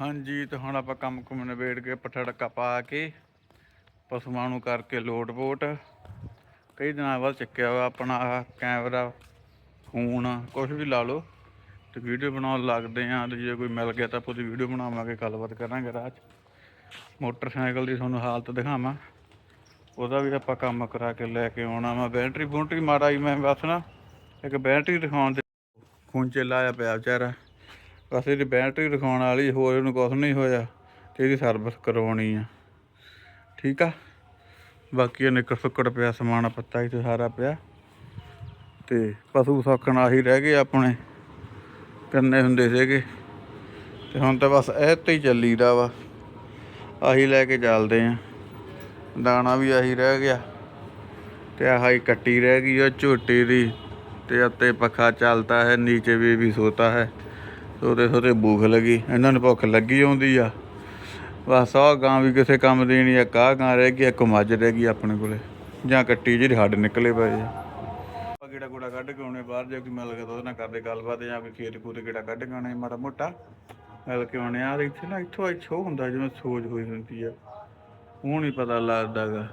ਹਾਂਜੀ, ਤੇ ਹੁਣ ਆਪਾਂ ਕੰਮ ਕੁਮ ਨਿਬੇੜ ਕੇ ਪੱਠਾ ਪਾ ਕੇ ਪਸ਼ੂਆਂ ਨੂੰ ਕਰਕੇ ਲੋਟ ਪੋਟ। ਕਈ ਦਿਨਾਂ ਬਾਅਦ ਚੱਕਿਆ ਵਾ ਆਪਣਾ ਕੈਮਰਾ, ਫੋਨ ਕੁਝ ਵੀ ਲਾ ਲਓ। ਤੇ ਵੀਡੀਓ ਬਣਾਉਣ ਲੱਗਦੇ ਆਂ ਤੇ ਜੇ ਕੋਈ ਮਿਲ ਗਿਆ ਤਾਂ ਆਪਾਂ ਉਹਦੀ ਵੀਡੀਓ ਬਣਾਵਾਂਗੇ, ਗੱਲਬਾਤ ਕਰਾਂਗੇ ਰਾਹ 'ਚ। ਮੋਟਰਸਾਈਕਲ ਦੀ ਤੁਹਾਨੂੰ ਹਾਲਤ ਦਿਖਾਵਾਂ। ਉਹਦਾ ਵੀ ਆਪਾਂ ਕੰਮ ਕਰਾ ਕੇ ਲੈ ਕੇ ਆਉਣਾ ਵਾ। ਬੈਟਰੀ ਬੂਟਰੀ ਮਾੜਾ ਹੀ ਮੈਂ ਬਸ ਨਾ, ਇੱਕ ਬੈਟਰੀ ਦਿਖਾਉਣ ਦੇ ਖੂੰਚੇ ਲਾਇਆ ਪਿਆ ਵਿਚਾਰਾ। ਬਸ ਇਹਦੀ ਬੈਟਰੀ ਦਿਖਾਉਣ ਵਾਲੀ, ਹੋਰ ਇਹਨੂੰ ਕੁਝ ਨਹੀਂ ਹੋਇਆ, ਤੇ ਇਹਦੀ ਸਰਵਿਸ ਕਰਵਾਉਣੀ ਆ। ਠੀਕ ਆ? ਬਾਕੀ ਇਹ ਨਿੱਕਰ ਸੁੱਕੜ ਪਿਆ ਸਮਾਨ, ਪੱਤਾ ਹੀ ਸਾਰਾ ਪਿਆ। ਤੇ ਪਸ਼ੂ ਸੌਖਣ ਆਹੀ ਰਹਿ ਗਏ ਆਪਣੇ, ਕੰਨੇ ਹੁੰਦੇ ਸੀਗੇ। ਤੇ ਹੁਣ ਤਾਂ ਬਸ ਇਹ ਤੇ ਹੀ ਚੱਲੀਦਾ ਵਾ। ਆਹੀ ਲੈ ਕੇ ਚੱਲਦੇ ਆ। ਦਾਣਾ ਵੀ ਆਹੀ ਰਹਿ ਗਿਆ। ਤੇ ਆਹੀ ਕੱਟੀ ਰਹਿ ਗਈ ਉਹ ਝੋਟੀ ਦੀ। ਤੇ ਉੱਤੇ ਪੱਖਾ ਚੱਲਦਾ ਹੈ, ਨੀਚੇ ਵੀ ਵੀ ਸੋਤਾ ਹੈ। ਸੋਤੇ ਸੋਤੇ ਭੁੱਖ ਲੱਗੀ, ਇਹਨਾਂ ਨੂੰ ਭੁੱਖ ਲੱਗੀ ਆਉਂਦੀ ਆ। ਬਸ ਆਹ ਗਾਂ ਵੀ ਕਿਸੇ ਕੰਮ ਦੀ ਨਹੀਂ, ਇੱਕ ਆਹ ਗਾਂ ਰਹਿ ਗਈ, ਇੱਕ ਮੱਝ ਰਹਿ ਗਈ ਆਪਣੇ ਕੋਲੇ। ਜਾਂ ਕੱਟੀ ਜਿਹੜੀ ਹੱਡ ਨਿਕਲੇ ਪਏ ਆ। ਆਪਾਂ ਗੇੜਾ ਕੱਢ ਕੇ ਆਉਣੇ ਬਾਹਰ, ਜੇ ਕੋਈ ਮਿਲ ਗਿਆ ਤਾਂ ਉਹਦੇ ਨਾਲ ਕਰਦੇ ਗੱਲਬਾਤ, ਜਾਂ ਕੋਈ ਖੇਤ ਖੂਤ ਗੇੜਾ ਕੱਢ ਕੇ ਆਉਣੇ, ਮਾੜਾ ਮੋਟਾ ਮਿਲ ਕੇ ਆਉਣੇ। ਆ ਇੱਥੇ ਨਾ, ਇੱਥੋਂ ਇੱਥੋਂ ਹੁੰਦਾ, ਜਿਵੇਂ ਸੋਜ ਹੋਈ ਹੁੰਦੀ ਆ। ਉਹ ਨਹੀਂ ਪਤਾ ਲੱਗਦਾਗਾ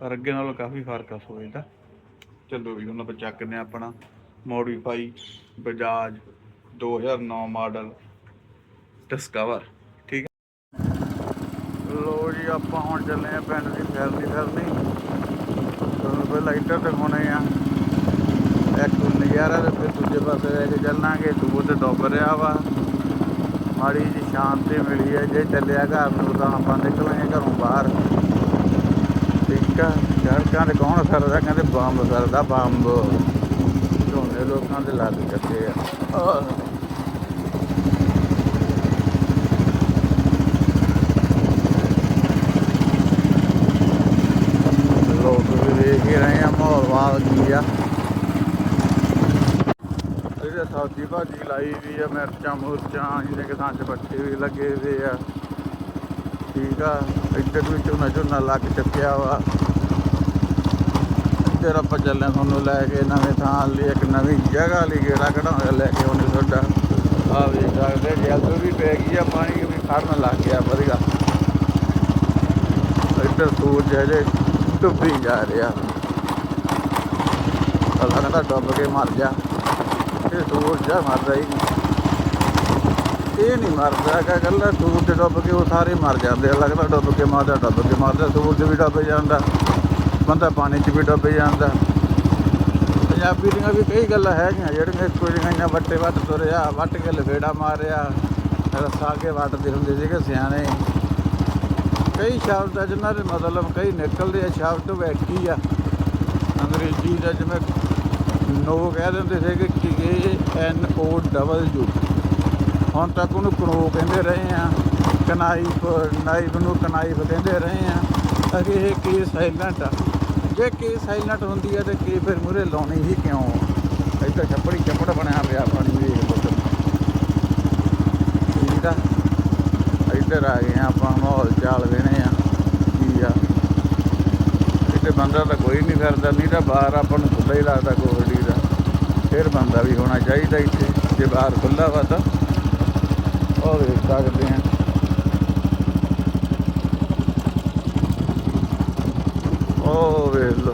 ਪਰ ਅੱਗੇ ਨਾਲੋਂ ਕਾਫੀ ਫ਼ਰਕ ਆ ਸੋਚ ਦਾ। ਚਲੋ ਵੀ ਹੁਣ ਆਪਾਂ ਚੱਕਦੇ ਹਾਂ ਆਪਣਾ, ਮੋਡੀਫਾਈ, ਬਜਾਜ। 2009 ਮਾਡਲ ਡਿਸਕਵਰ ਠੀਕ ਹੈ? ਲੋ ਜੀ, ਆਪਾਂ ਹੁਣ ਚੱਲੇ ਆ ਪਿੰਡ ਦੀ ਫਿਰਨੀ ਫਿਰਨੀ ਤੁਹਾਨੂੰ ਪਹਿਲਾਂ ਇੱਧਰ ਤੇ ਆ। ਇੱਕ ਨਜ਼ਾਰਾ ਤੇ ਫਿਰ ਦੂਜੇ ਪਾਸੇ ਲੈ ਕੇ ਚੱਲਾਂਗੇ। ਦੂਰ ਤੇ ਡੁੱਬ ਰਿਹਾ ਵਾ। ਮਾੜੀ ਜੀ ਸ਼ਾਂਤੀ ਮਿਲੀ ਹੈ। ਜੇ ਚੱਲਿਆ ਘਰ ਨੂੰ ਤਾਂ ਆਪਾਂ ਨਿਕਲਾਂਗੇ ਘਰੋਂ ਬਾਹਰ। ਠੀਕ ਆ। ਸੜਕਾਂ ਤੇ ਕੌਣ ਫਿਰਦਾ? ਕਹਿੰਦੇ ਬੰਬ ਫਿਰਦਾ ਬੰਬ। ਝੋਨੇ ਲੋਕਾਂ ਦੇ ਲੱਗ ਚੱਕੇ ਆ ਆਹ। ਲੋਕ ਵੀ ਦੇਖ ਹੀ ਰਹੇ ਆ, ਮਾਹੌਲ ਵਾਲ ਕੀ ਆ ਇਹਦੇ ਸਬਜ਼ੀ ਭਾਜੀ ਲਾਈ ਵੀ ਆ, ਮਿਰਚਾਂ ਮੁਰਚਾਂ, ਇਹਦੇ ਕਿਸਾਨ ਸਾਂਝ ਪੱਠੇ ਵੀ ਲੱਗੇ ਵੇ ਆ। ਠੀਕ ਆ, ਇੱਧਰ ਵੀ ਝੋਨਾ ਝੋਨਾ ਲੱਗ ਚੁੱਕਿਆ ਵਾ। ਇੱਧਰ ਆਪਾਂ ਚੱਲੇ ਤੁਹਾਨੂੰ ਲੈ ਕੇ ਨਵੇਂ ਥਾਂ ਲਈ, ਇੱਕ ਨਵੀਂ ਜਗ੍ਹਾ ਲਈ ਗੇੜਾ ਕਢਾਉਂਦੇ ਲੈ ਕੇ ਆਉਂਦੇ ਤੁਹਾਡਾ। ਆ ਵੀ ਸਕਦੇ ਜਲ ਵੀ ਪੈ ਗਈ ਆ, ਪਾਣੀ ਵੀ ਖੜਨ ਲੱਗ ਗਿਆ, ਵਧੀਆ। ਇੱਧਰ ਸੂਰਜ ਹਜੇ ਡੁੱਬੀ ਜਾ ਰਿਹਾ। ਤਾਂ ਕਹਿੰਦਾ ਡੁੱਬ ਕੇ ਮਰ ਜਾ ਇਹ ਸੂਰਜ ਆ ਮਰਦਾ ਹੀ ਨਹੀਂ ਇਹ ਨਹੀਂ ਮਰਦਾ ਕਾ ਗੱਲਾਂ ਸੂਰਜ ਡੁੱਬ ਕੇ ਉਹ ਸਾਰੇ ਮਰ ਜਾਂਦੇ ਆ। ਲੱਗਦਾ ਡੁੱਬ ਕੇ ਮਰਦਾ, ਡੁੱਬ ਕੇ ਮਰਦਾ ਸੂਰਜ ਵੀ ਡੁੱਬ ਜਾਂਦਾ। ਬੰਦਾ ਪਾਣੀ 'ਚ ਵੀ ਡੁੱਬ ਜਾਂਦਾ। ਪੰਜਾਬੀ ਦੀਆਂ ਵੀ ਕਈ ਗੱਲਾਂ ਹੈਗੀਆਂ, ਜਿਹੜੀਆਂ ਕੁੜੀਆਂ ਜਿਹੀਆਂ ਵੱਟੇ ਵੱਟ ਤੁਰਿਆ, ਵੱਟ ਕੇ ਲਫੇੜਾ ਮਾਰਿਆ ਰੱਸਾ ਕੇ ਵੱਟਦੇ ਹੁੰਦੇ ਸੀਗੇ ਸਿਆਣੇ। ਕਈ ਸ਼ਬਦ ਆ ਜਿਨ੍ਹਾਂ ਦੇ ਮਤਲਬ ਕਈ ਨਿਕਲਦੇ ਆ, ਸ਼ਬਦ ਬੈਠੀ ਆ। ਅੰਗਰੇਜ਼ੀ ਦਾ ਜਿਵੇਂ ਨੋ ਕਹਿ ਦਿੰਦੇ ਸੀ ਕਿ ਇਹ ਐਨ ਓ ਡਬਲ ਯੂ ਹੁਣ ਤੱਕ ਉਹਨੂੰ ਕਨੋ ਕਹਿੰਦੇ ਰਹੇ ਆ ਕਨਾਈਫ ਨਾਈਫ ਨੂੰ ਕਨਾਈਫ ਕਹਿੰਦੇ ਰਹੇ ਆ। ਅਗੇ ਇਹ ਕੀ ਸਾਇਲੈਂਟ ਆ। ਜੇ ਕੀ ਸਾਇਲੈਂਟ ਹੁੰਦੀ ਆ ਤੇ ਕੀ ਫਿਰ ਮੂਰੇ ਲਾਉਣੀ ਹੀ ਕਿਉਂ? ਇੱਥੇ ਛੱਪੜੀ ਛੱਪੜ ਬਣਿਆ ਪਿਆ ਪਾਣੀ ਵੇਖ ਠੀਕ ਆ? ਇੱਧਰ ਆ ਗਏ ਆ ਆਪਾਂ, ਮਾਹੌਲ ਚਾਲ ਵੇਣੇ ਆ ਕੀ ਆ। ਇੱਥੇ ਬੰਦਾ ਤਾਂ ਕੋਈ ਨਹੀਂ ਫਿਰਦਾ, ਨਹੀਂ ਤਾਂ ਬਾਹਰ ਆਪਾਂ ਨੂੰ ਖੁੱਲ੍ਹਾ ਹੀ ਲੱਗਦਾ ਕੋਹੜੀ ਫਿਰ ਬੰਦਾ ਵੀ ਹੋਣਾ ਚਾਹੀਦਾ ਇੱਥੇ, ਜੇ ਬਾਹਰ ਖੁੱਲ੍ਹਾ ਵਾ ਤਾਂ। ਉਹ ਵੇਖ ਸਕਦੇ ਆ ਉਹ ਵੇਖ ਲੋ,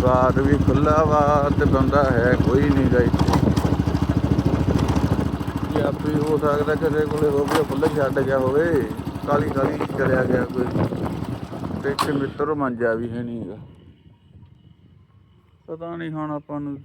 ਬਾਹਰ ਵੀ ਖੁੱਲ੍ਹਾ ਵਾ ਤੇ ਬੰਦਾ ਹੈ ਕੋਈ ਨਹੀਂ ਗਾ ਇੱਥੇ। ਜਾਂ ਆਪੀ ਹੋ ਸਕਦਾ ਕਿਸੇ ਕੋਲੇ ਹੋਵੇ ਖੁੱਲ੍ਹਾ ਛੱਡ ਗਿਆ ਹੋਵੇ ਕਾਲੀ ਕਾਲੀ ਕਰਿਆ ਗਿਆ ਕੋਈ। ਤੇ ਇੱਥੇ ਮਿੱਤਰ ਮੰਜਾ ਵੀ ਹੈ ਨਹੀਂਗਾ ਪਤਾ ਨਹੀਂ ਹੁਣ ਆਪਾਂ ਨੂੰ